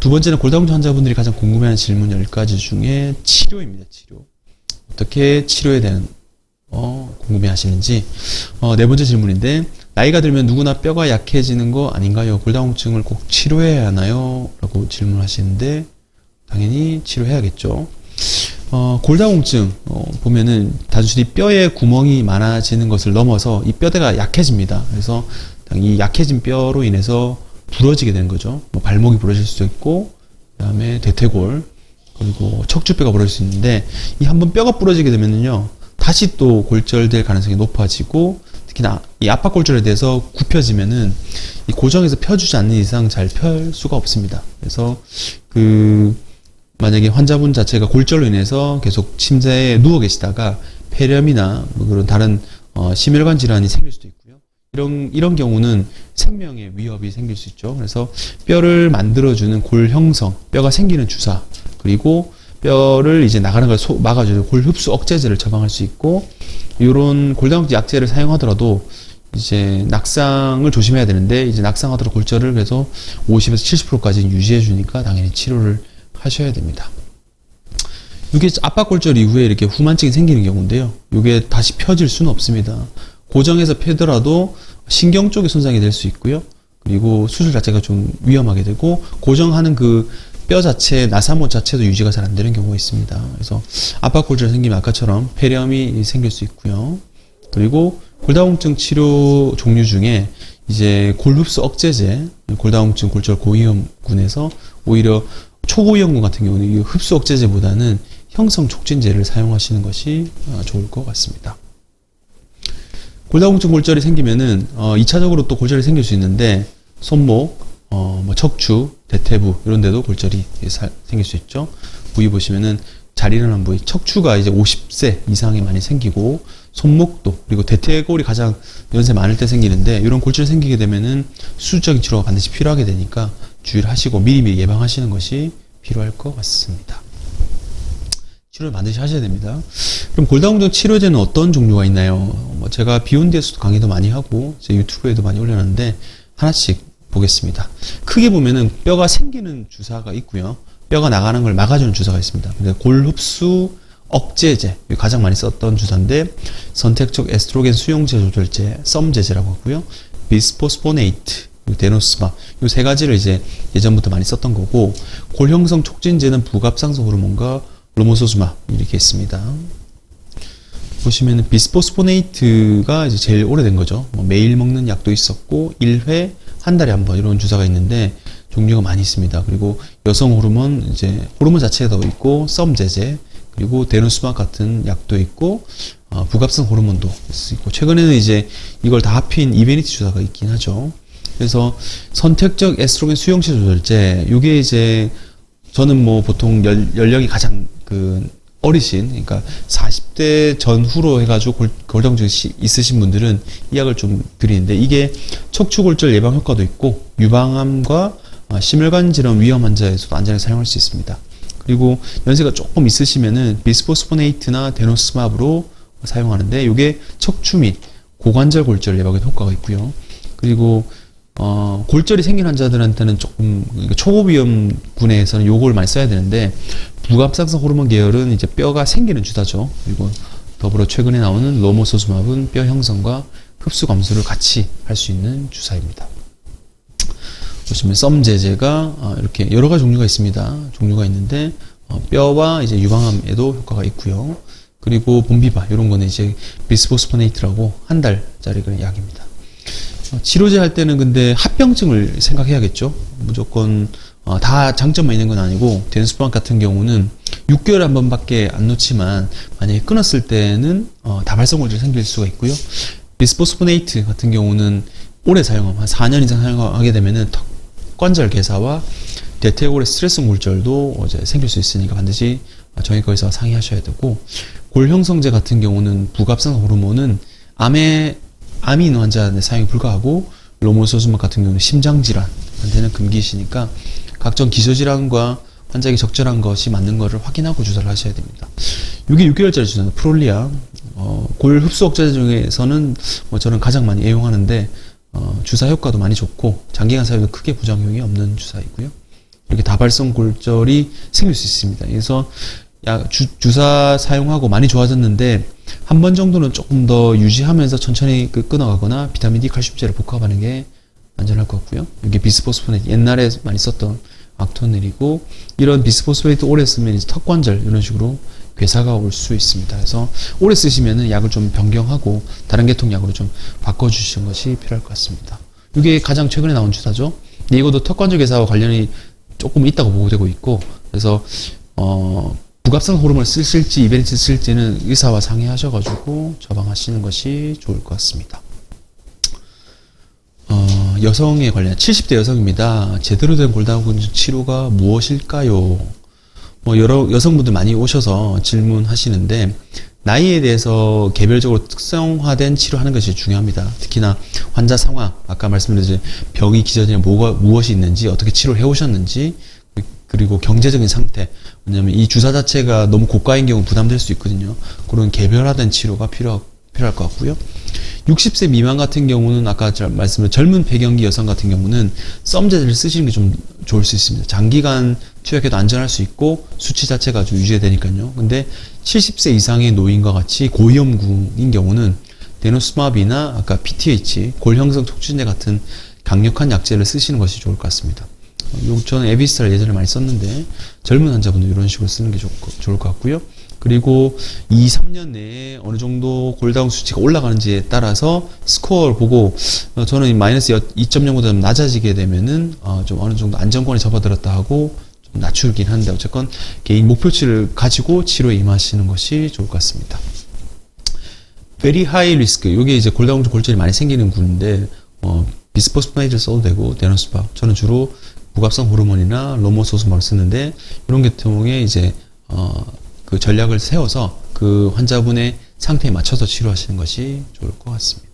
두 번째는 골다공증 환자분들이 가장 궁금해하는 질문 10가지 중에 치료입니다. 치료. 어떻게 치료에 대한 어, 궁금해 하시는지. 어, 네 번째 질문인데, 나이가 들면 누구나 뼈가 약해지는 거 아닌가요? 골다공증을 꼭 치료해야 하나요? 라고 질문하시는데, 당연히 치료해야겠죠. 어, 골다공증, 어, 보면은 단순히 뼈에 구멍이 많아지는 것을 넘어서 이 뼈대가 약해집니다. 그래서 이 약해진 뼈로 인해서 부러지게 되는 거죠. 뭐 발목이 부러질 수도 있고, 그 다음에 대퇴골, 그리고 척추뼈가 부러질 수 있는데, 이 한 번 뼈가 부러지게 되면은요, 다시 또 골절될 가능성이 높아지고 특히나 이 압박골절에 대해서 굽혀지면은 이 고정해서 펴주지 않는 이상 잘 펼 수가 없습니다. 그래서 그 만약에 환자분 자체가 골절로 인해서 계속 침대에 누워 계시다가 폐렴이나 뭐 그런 다른 어, 심혈관 질환이 생길 수도 있고요. 이런 이런 경우는 생명의 위협이 생길 수 있죠. 그래서 뼈를 만들어주는 골 형성, 뼈가 생기는 주사 그리고 뼈를 이제 나가는 걸 소- 막아주는 골 흡수 억제제를 처방할 수 있고 이런 골다공증 약제를 사용하더라도 이제 낙상을 조심해야 되는데 이제 낙상하더라도 골절을 그래서 50에서 70%까지 유지해 주니까 당연히 치료를 하셔야 됩니다. 이게 압박골절 이후에 이렇게 후만증이 생기는 경우인데요. 이게 다시 펴질 수는 없습니다. 고정해서 펴더라도 신경 쪽에 손상이 될 수 있고요. 그리고 수술 자체가 좀 위험하게 되고 고정하는 그 뼈 자체, 나사모 자체도 유지가 잘 안 되는 경우가 있습니다. 그래서 압박골절 생기면 아까처럼 폐렴이 생길 수 있고요. 그리고 골다공증 치료 종류 중에 이제 골흡수 억제제, 골다공증 골절 고위험군에서 오히려 초고위험군 같은 경우는 이 흡수 억제제보다는 형성 촉진제를 사용하시는 것이 어, 좋을 것 같습니다. 골다공증 골절이 생기면은 어, 2차적으로 또 골절이 생길 수 있는데 손목, 어, 뭐 척추, 대퇴부 이런 데도 골절이 사- 생길 수 있죠. 부위 보시면은 잘 일어난 부위, 척추가 이제 50세 이상이 많이 생기고 손목도 그리고 대퇴골이 가장 연세 많을 때 생기는데 이런 골절이 생기게 되면은 수술적인 치료가 반드시 필요하게 되니까 주의를 하시고 미리미리 예방하시는 것이 필요할 것 같습니다. 치료를 반드시 하셔야 됩니다. 그럼 골다공증 치료제는 어떤 종류가 있나요? 뭐 제가 비욘드에서도 강의도 많이 하고 제 유튜브에도 많이 올려놨는데 하나씩 보겠습니다. 크게 보면은 뼈가 생기는 주사가 있고요. 뼈가 나가는 걸 막아주는 주사가 있습니다. 근데 골흡수 억제제 가장 많이 썼던 주사인데 선택적 에스트로겐 수용제 조절제 썸제제라고 하고요. 비스포스포네이트 데노스마 이 세 가지를 이제 예전부터 많이 썼던 거고 골형성 촉진제는 부갑상선 호르몬과 로모소스마 이렇게 있습니다. 보시면은 비스포스포네이트가 이제 제일 오래된 거죠. 뭐 매일 먹는 약도 있었고 1회 한 달에 한 번 이런 주사가 있는데 종류가 많이 있습니다. 그리고 여성 호르몬 이제 호르몬 자체도 있고 썸 제제 그리고 데노스마 같은 약도 있고 어, 부갑성 호르몬도 있고 최근에는 이제 이걸 다 합힌 이베니티 주사가 있긴 하죠. 그래서 선택적 에스트로겐 수용체 조절제 이게 이제 저는 뭐 보통 연, 연령이 가장 그 어리신 그러니까 40대 전후로 해가지고 골, 골다공증 이 있으신 분들은 이 약을 좀 드리는데 이게 척추골절 예방 효과도 있고 유방암과 어, 심혈관 질환 위험 환자에서도 안전하게 사용할 수 있습니다. 그리고 연세가 조금 있으시면은 비스포스포네이트나 데노스마브로 사용하는데 이게 척추 및 고관절 골절 예방에 효과가 있고요. 그리고 어, 골절이 생긴 환자들한테는 조금 그러니까 초고위험군에서는 요걸 많이 써야 되는데 부갑상선 호르몬 계열은 이제 뼈가 생기는 주사죠. 그리고 더불어 최근에 나오는 로모소스맙은 뼈 형성과 흡수 감소를 같이 할 수 있는 주사입니다. 보시면 썸제제가 어, 이렇게 여러 가지 종류가 있습니다. 종류가 있는데 어, 뼈와 이제 유방암에도 효과가 있고요. 그리고 봄비바 이런 거는 이제 비스포스포네이트라고 한 달짜리 그런 약입니다. 어, 치료제 할 때는 근데 합병증을 생각해야겠죠. 무조건 어, 다 장점만 있는 건 아니고 데니스프랑 같은 경우는 6개월에 한 번밖에 안 놓지만 만약에 끊었을 때는 어, 다발성 골절이 생길 수가 있고요. 비스포스포네이트 같은 경우는 오래 사용하면 한 4년 이상 사용하게 되면은 턱 관절 개사와 대퇴골의 스트레스 골절도 이제 생길 수 있으니까 반드시 정형외과에서 상의하셔야 되고 골 형성제 같은 경우는 부갑상 호르몬은 암에 있는 환자한테 사용이 불가하고 로모소스마 같은 경우는 심장 질환한테는 금기시니까 각종 기저 질환과 환자에게 적절한 것이 맞는 것을 확인하고 주사를 하셔야 됩니다. 이게 6개월짜리 주사는 프롤리아 어, 골 흡수 억제제 중에서는 뭐 저는 가장 많이 애용하는데 어, 주사 효과도 많이 좋고 장기간 사용도 크게 부작용이 없는 주사이고요. 이렇게 다발성 골절이 생길 수 있습니다. 그래서 약 주, 주사 사용하고 많이 좋아졌는데 한 번 정도는 조금 더 유지하면서 천천히 그 끊어가거나 비타민 D 칼슘제를 복합하는 게 안전할 것 같고요. 이게 비스포스포네이트 옛날에 많이 썼던 악토넬이고 이런 비스포스포네이트 오래 쓰면 이제 턱관절 이런 식으로 괴사가 올 수 있습니다. 그래서 오래 쓰시면은 약을 좀 변경하고 다른 계통 약으로 좀 바꿔주시는 것이 필요할 것 같습니다. 이게 가장 최근에 나온 주사죠. 근데 이것도 턱관절 괴사와 관련이 조금 있다고 보고되고 있고 그래서 어 부갑성 호르몬을 쓰실지 이베리스 쓸지는 의사와 상의하셔가지고 처방하시는 것이 좋을 것 같습니다. 어, 여성에 관련 70대 여성입니다. 제대로 된 골다공증 치료가 무엇일까요? 뭐 여러 여성분들 많이 오셔서 질문하시는데 나이에 대해서 개별적으로 특성화된 치료하는 것이 중요합니다. 특히나 환자 상황, 아까 말씀드린 병이 기전에 뭐가 무엇이 있는지 어떻게 치료를 해 오셨는지 그리고 경제적인 상태. 왜냐하면 이 주사 자체가 너무 고가인 경우 부담될 수 있거든요. 그런 개별화된 치료가 필요 필요할 것 같고요. 60세 미만 같은 경우는 아까 저 말씀드린 젊은 폐경기 여성 같은 경우는 썸제를 쓰시는 게 좀 좋을 수 있습니다. 장기간 투약해도 안전할 수 있고 수치 자체가 좀 유지가 되니까요. 근데 70세 이상의 노인과 같이 고위험군인 경우는 데노스마비나 아까 PTH 골형성 촉진제 같은 강력한 약제를 쓰시는 것이 좋을 것 같습니다. 요 저는 에비스타를 예전에 많이 썼는데 젊은 환자분들 이런 식으로 쓰는 게 좋, 좋을 것 같고요. 그리고 2, 3년 내에 어느 정도 골다공 수치가 올라가는지에 따라서 스코어를 보고 어, 저는 마이너스 2.0보다 낮아지게 되면은 어, 좀 어느 정도 안정권에 접어들었다 하고 좀 낮추긴 한데 어쨌건 개인 목표치를 가지고 치료에 임하시는 것이 좋을 것 같습니다. very high risk 이게 이제 골다공 골절이 많이 생기는 군인데 어, 비스포스파이드를 써도 되고 데노스파 저는 주로 무갑성 호르몬이나 로모소스마를 쓰는데 이런 계통에 이제 어, 그 전략을 세워서 그 환자분의 상태에 맞춰서 치료하시는 것이 좋을 것 같습니다.